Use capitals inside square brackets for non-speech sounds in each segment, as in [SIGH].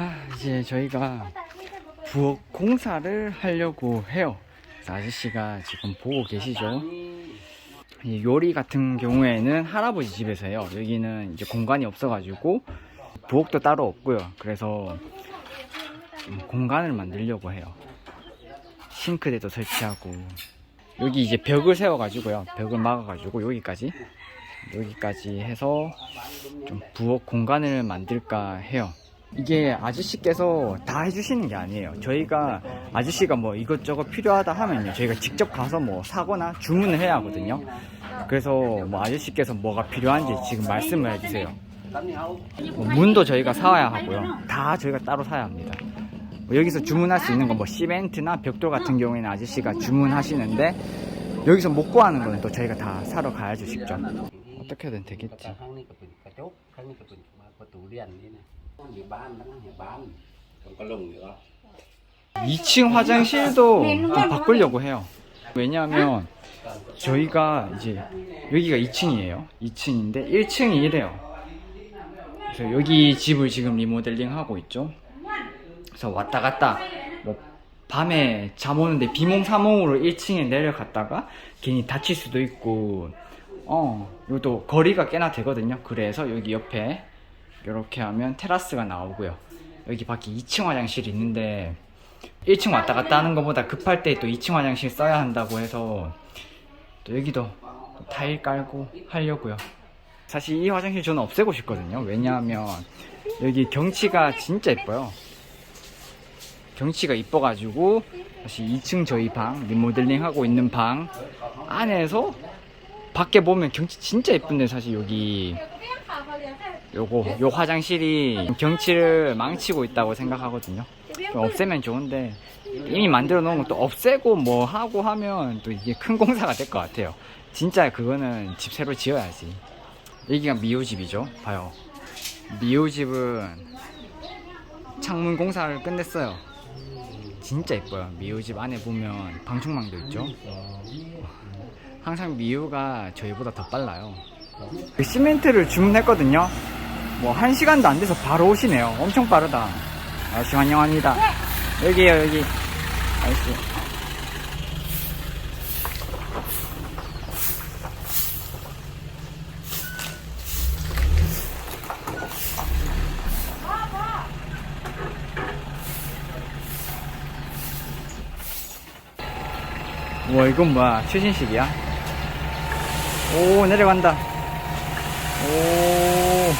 아, 이제 저희가 부엌 공사를 하려고 해요. 아저씨가 지금 보고 계시죠? 이 요리 같은 경우에는 할아버지 집에서 해요. 여기는 이제 공간이 없어가지고 부엌도 따로 없고요. 그래서 음, 공간을 만들려고 해요. 싱크대도 설치하고 여기 이제 벽을 세워가지고요. 벽을 막아가지고 여기까지 여기까지 해서 좀 부엌 공간을 만들까 해요. 이게 아저씨께서 다 해주시는 게 아니에요. 저희가 아저씨가 뭐 이것저것 필요하다 하면요. 저희가 직접 가서 뭐 사거나 주문을 해야 하거든요. 그래서 뭐 아저씨께서 뭐가 필요한지 지금 말씀을 해주세요. 뭐 문도 저희가 사와야 하고요. 다 저희가 따로 사야 합니다. 뭐 여기서 주문할 수 있는 건 뭐 시멘트나 벽돌 같은 경우에는 아저씨가 주문하시는데 여기서 못 구하는 거는 또 저희가 다 사러 가야죠 직접. 어떻게든 되겠지. ข้างนี้ก็เป็นกระจกข้างนี้ก็เป็นประตูเลื่อนนี่นะอยู่บ้านทั้งนั้นอยู่บ้านผมก็ลงอยู่ว่า 2층 화장실도 좀 바꾸려고 해요. 왜냐하면 저희가 이제 여기가 2층이에요. 2층인데 1층이 이래요. 그래서 여기 집을 지금 리모델링 하고 있죠. 그래서 왔다 갔다 뭐 밤에 잠 오는데 비몽사몽으로 1층에 내려갔다가 괜히 다칠 수도 있고 어 이것도 거리가 꽤나 되거든요. 그래서 여기 옆에 이렇게 하면 테라스가 나오고요. 여기 밖에 2층 화장실이 있는데 1층 왔다 갔다 하는 것보다 급할 때 또 2층 화장실 써야 한다고 해서 또 여기도 타일 깔고 하려고요. 사실 이 화장실 저는 없애고 싶거든요. 왜냐하면 여기 경치가 진짜 예뻐요. 경치가 이뻐가지고 사실 2층 저희 방 리모델링 하고 있는 방 안에서 밖에 보면 경치 진짜 예쁜데 사실 여기 요거 요 화장실이 경치를 망치고 있다고 생각하거든요. 좀 없애면 좋은데 이미 만들어 놓은 것도 없애고 뭐 하고 하면 또 이게 큰 공사가 될 것 같아요. 진짜 그거는 집 새로 지어야지. 여기가 미호 집이죠. 봐요. 미호 집은 창문 공사를 끝냈어요. 진짜 예뻐요. 미호 집 안에 보면 방충망도 있죠. 항상 미호가 저희보다 더 빨라요. 그 시멘트를 주문했거든요. 뭐한 시간도 안 돼서 바로 오시네요. 엄청 빠르다. 아저씨 환영합니다. 여기에요 여기. 아저씨. 우와 이건 뭐야 최신식이야? 오 내려간다 오.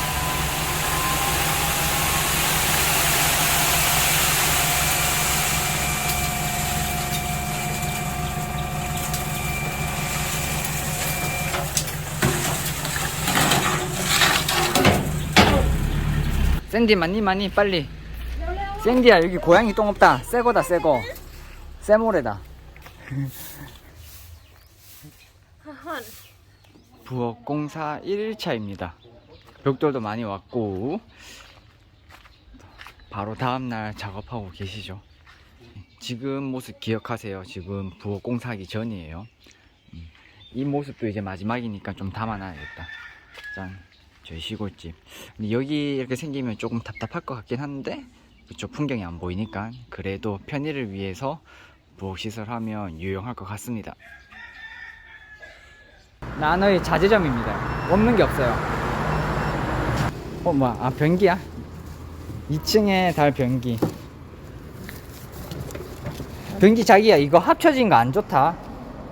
샌디 많니 많니 빨리. 샌디야 여기 고양이 똥 없다. 새거다 새거. 새모래다 부엌 공사 1일차입니다. 벽돌도 많이 왔고 바로 다음날 작업하고 계시죠. 지금 모습 기억하세요. 지금 부엌 공사하기 전이에요. 음, 이 모습도 이제 마지막이니까 좀 담아놔야겠다. 짠, 저희 시골집. 여기 이렇게 생기면 조금 답답할 것 같긴 한데 그쪽 풍경이 안 보이니까 그래도 편의를 위해서 부엌 시설하면 유용할 것 같습니다. 나노의 자제점입니다. 없는 게 없어요. 어, 뭐야. 아, 변기야? 2층에 달 변기. 변기 자기야, 이거 합쳐진 거 안 좋다.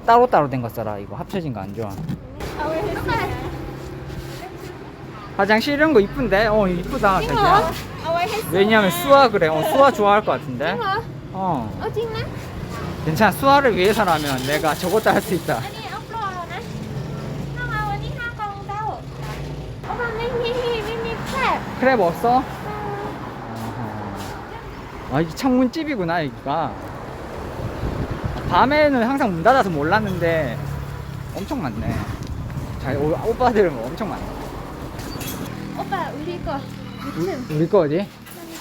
따로따로 된 거 써라. 이거 합쳐진 거 안 좋아. 화장실 이런 거 이쁜데? 어, 이쁘다, 자기야. 왜냐면 수아 그래. 어, 수아 좋아할 것 같은데? 어, 괜찮아. 수아를 위해서라면 내가 저것도 할 수 있다. 그래 뭐 없어? 아, 이게 창문집이구나, 여기가. 밤에는 항상 문 닫아서 몰랐는데 엄청 많네. 자, 오, 오빠들은 뭐 엄청 많아. 오빠 우리 거 이튼. 우리 거 어디?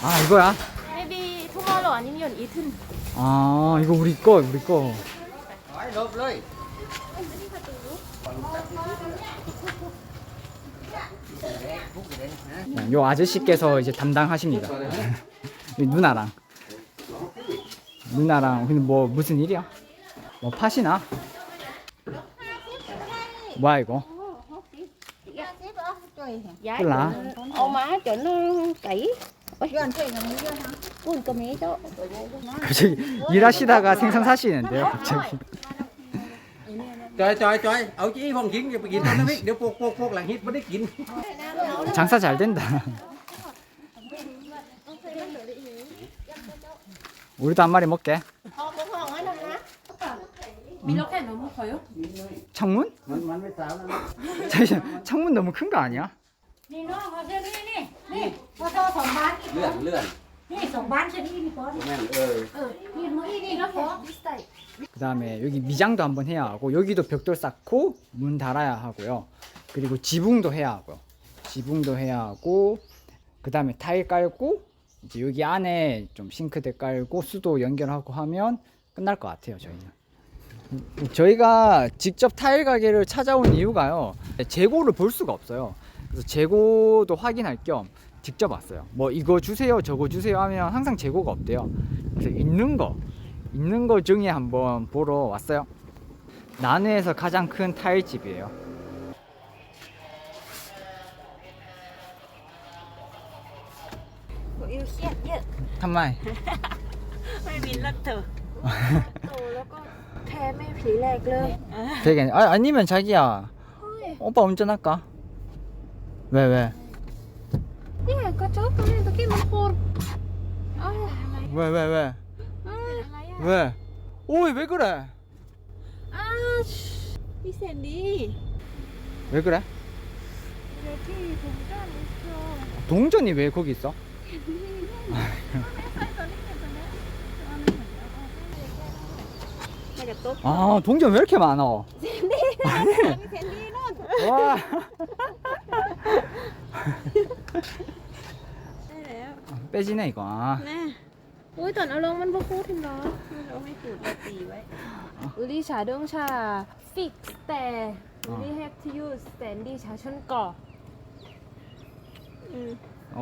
아, 이거야? maybe tomorrow 아니면 이튼. 아, 이거 우리 거, 우리 거. I love life. 요 아저씨께서 이제 담당하십니다. [LAUGHS] 이 누나랑 누나랑 근데 뭐 무슨 일이야? 뭐 파시나? 뭐야 이거? Cầm ý đó. 갑자기 일하시다가 생선 사시는데요, 갑자기. trời trời trời ở chỉ phòng chiến giờกินnó biết nếu phốt phốt phốt là hít mới biếtกิน장사 잘 된다. 우리도 한 마리 먹게. 이렇게 너무 커요? 창문? mình mình mới tạo nó 잠시만, 창문 너무 큰 거 아니야? นี่น้องเขาเชื่อนี่นี่นี่พอโตสองบ้าน เลื่อนเลื่อน นี่สองบ้านชนิดนี่พอ แม่นเออ เออนี่มือนี่แล้วพอ 그 다음에 여기 미장도 한번 해야 하고 여기도 벽돌 쌓고 문 달아야 하고요 그리고 지붕도 해야 하고요 지붕도 해야 하고 그 다음에 타일 깔고 이제 여기 안에 좀 싱크대 깔고 수도 연결하고 하면 끝날 것 같아요 저희는 저희가 직접 타일 가게를 찾아온 이유가요 재고를 볼 수가 없어요 그래서 재고도 확인할 겸 직접 왔어요 뭐 이거 주세요 저거 주세요 하면 항상 재고가 없대요 그래서 있는 거 있는 거 중에 한번 보러 왔어요. 난해에서 가장 큰 타일집이에요. Yêu xét chứ. 한마이. ไม่มีรถเถอะโตแล้วก็แพ้ไม่ผีแรก[LAUGHS] เลย [LAUGHS] 되게 아, 아니면 자기야. 오빠 운전할까? 왜 왜? 조금 이렇게 먹고 왜 왜 왜? 왜? 오이 왜 그래? 아, 씨. 이 샌디. 왜 그래? 여기 동전 있어. 동전이 왜 거기 있어? 아, 아 동전 왜 이렇게 많아? 샌디. 아니. 샌디는. 와. ได้แล้ว 빼지네 이거. 아. แน่อุ้ยตอนเอาลงมันบ่พูดถึงเนาะเราให้ตูดเราตีไว้อุลีชาดงชาฟิกแต่อุลี have to use แสนดีชาชนก่อ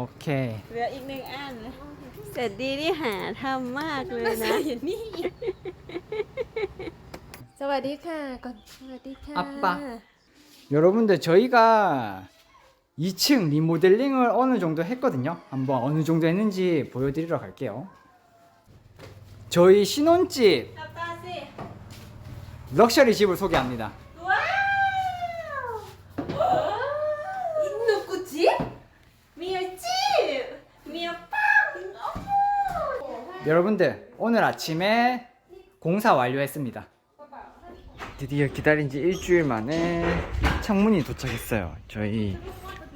오케이. เหลืออีกหนึ่งอันเสร็จดีนี่หาทำมากเลยนะอย่างนี้ สวัสดีค่ะก่อนสวัสดีค่ะ 아빠. 여러분들 저희가 2층 리모델링을 어느 정도 했거든요. 한번 어느 정도 했는지 보여드리러 갈게요. 저희 신혼집 럭셔리 집을 소개합니다. 여러분들 오늘 아침에 공사 완료했습니다. 드디어 기다린 지 일주일 만에 창문이 도착했어요. 저희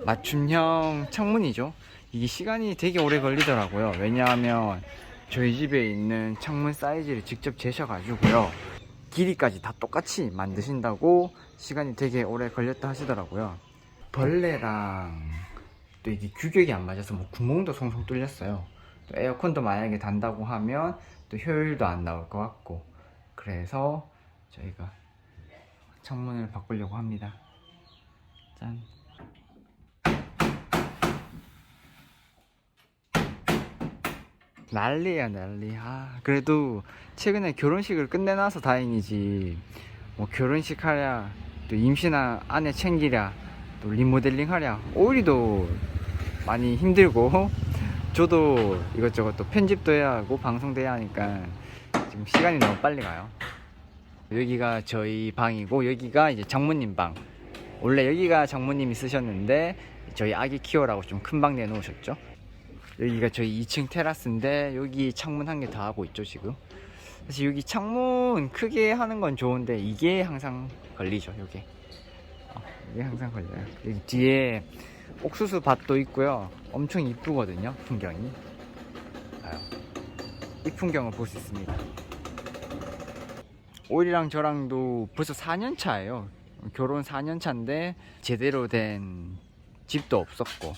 맞춤형 창문이죠. 이게 시간이 되게 오래 걸리더라고요. 왜냐하면 저희 집에 있는 창문 사이즈를 직접 재셔가지고요. 길이까지 다 똑같이 만드신다고 시간이 되게 오래 걸렸다 하시더라고요. 벌레랑 또 이게 규격이 안 맞아서 뭐 구멍도 송송 뚫렸어요. 또 에어컨도 만약에 단다고 하면 또 효율도 안 나올 것 같고 그래서 저희가 창문을 바꾸려고 합니다. 짠. 난리야 난리. 아 그래도 최근에 결혼식을 끝내놔서 다행이지. 뭐 결혼식 하랴 또 임신한 아내 챙기랴 또 리모델링 하랴 오히려도 많이 힘들고 [LAUGHS] 저도 이것저것 또 편집도 해야 하고 방송도 해야 하니까 지금 시간이 너무 빨리 가요. 여기가 저희 방이고 여기가 이제 장모님 방. 원래 여기가 장모님이 쓰셨는데 저희 아기 키워라고 좀 큰 방 내놓으셨죠. 여기가 저희 2층 테라스인데 여기 창문 한 개 다 하고 있죠 지금. 사실 여기 창문 크게 하는 건 좋은데 이게 항상 걸리죠 여기. 어, 이게 항상 걸려요. 여기 뒤에 옥수수 밭도 있고요. 엄청 이쁘거든요 풍경이. 이 풍경을 볼 수 있습니다. 오일이랑 저랑도 벌써 4년 차예요. 결혼 4년 차인데 제대로 된 집도 없었고 어,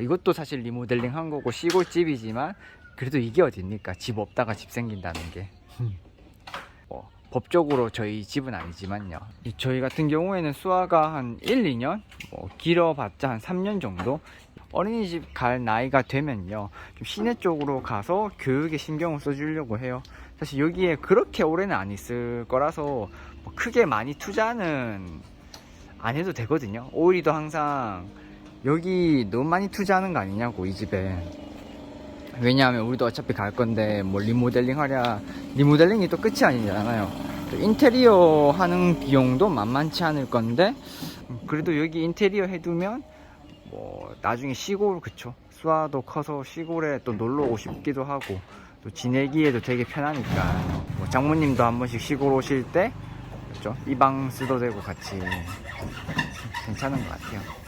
이것도 사실 리모델링 한 거고 시골 집이지만 그래도 이게 어딥니까? 집 없다가 집 생긴다는 게. 어, 법적으로 저희 집은 아니지만요. 저희 같은 경우에는 수아가 한 1, 2년, 뭐 길어봤자 한 3년 정도 어린이집 갈 나이가 되면요. 좀 시내 쪽으로 가서 교육에 신경을 써주려고 해요. 사실 여기에 그렇게 오래는 안 있을 거라서 뭐 크게 많이 투자는 안 해도 되거든요. 오히려 항상 여기 너무 많이 투자하는 거 아니냐고 이 집에. 왜냐하면 우리도 어차피 갈 건데 뭐 리모델링 하랴 리모델링이 또 끝이 아니잖아요. 또 인테리어 하는 비용도 만만치 않을 건데 음, 그래도 여기 인테리어 해두면 뭐 나중에 시골 그쵸 수아도 커서 시골에 또 놀러 오고 싶기도 하고 또 지내기에도 되게 편하니까 뭐 장모님도 한 번씩 시골 오실 때 그렇죠 이 방 쓰도 되고 같이 괜찮은 것 같아요.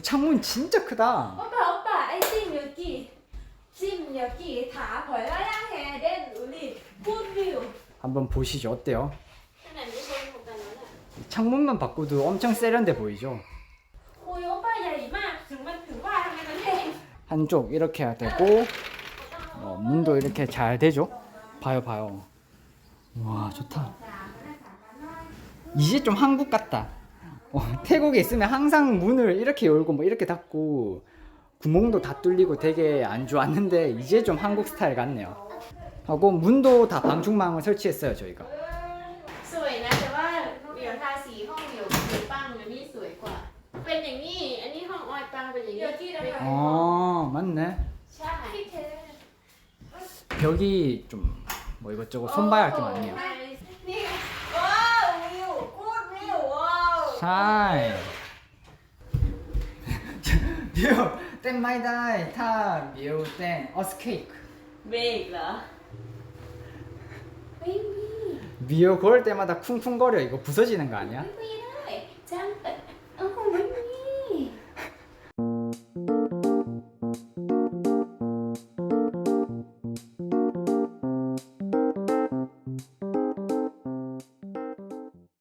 창문 진짜 크다. 오빠 오빠 아이찜 여기 찜 여기 다 벌어야 해. 내 우리 폰뷰. 한번 보시죠. 어때요? 네, 네, 네, 창문만 바꿔도 엄청 세련돼 보이죠? 오이 오빠야 이마 정말 좋아하는 해. 한쪽 이렇게 해야 되고 어, 문도 이렇게 잘 되죠? 봐요, 봐요. 와, 좋다. 이제 좀 한국 같다. 어, 태국에 있으면 항상 문을 이렇게 열고 뭐 이렇게 닫고 구멍도 다 뚫리고 되게 안 좋았는데 이제 좀 한국 스타일 같네요. 하고 문도 다 방충망을 설치했어요 저희가. 어 맞네. 벽이 좀 뭐 이것저것 손봐야 할 게 많네요. 어, ใช่ เดี๋ยวเต้นไม่ได้ถ้าเดี๋ยวเต้นออสเคก เบรกเหรอไม่มี 미어 걸을 때마다 쿵쿵거려 이거 부서지는 거 아니야? ไม่ได้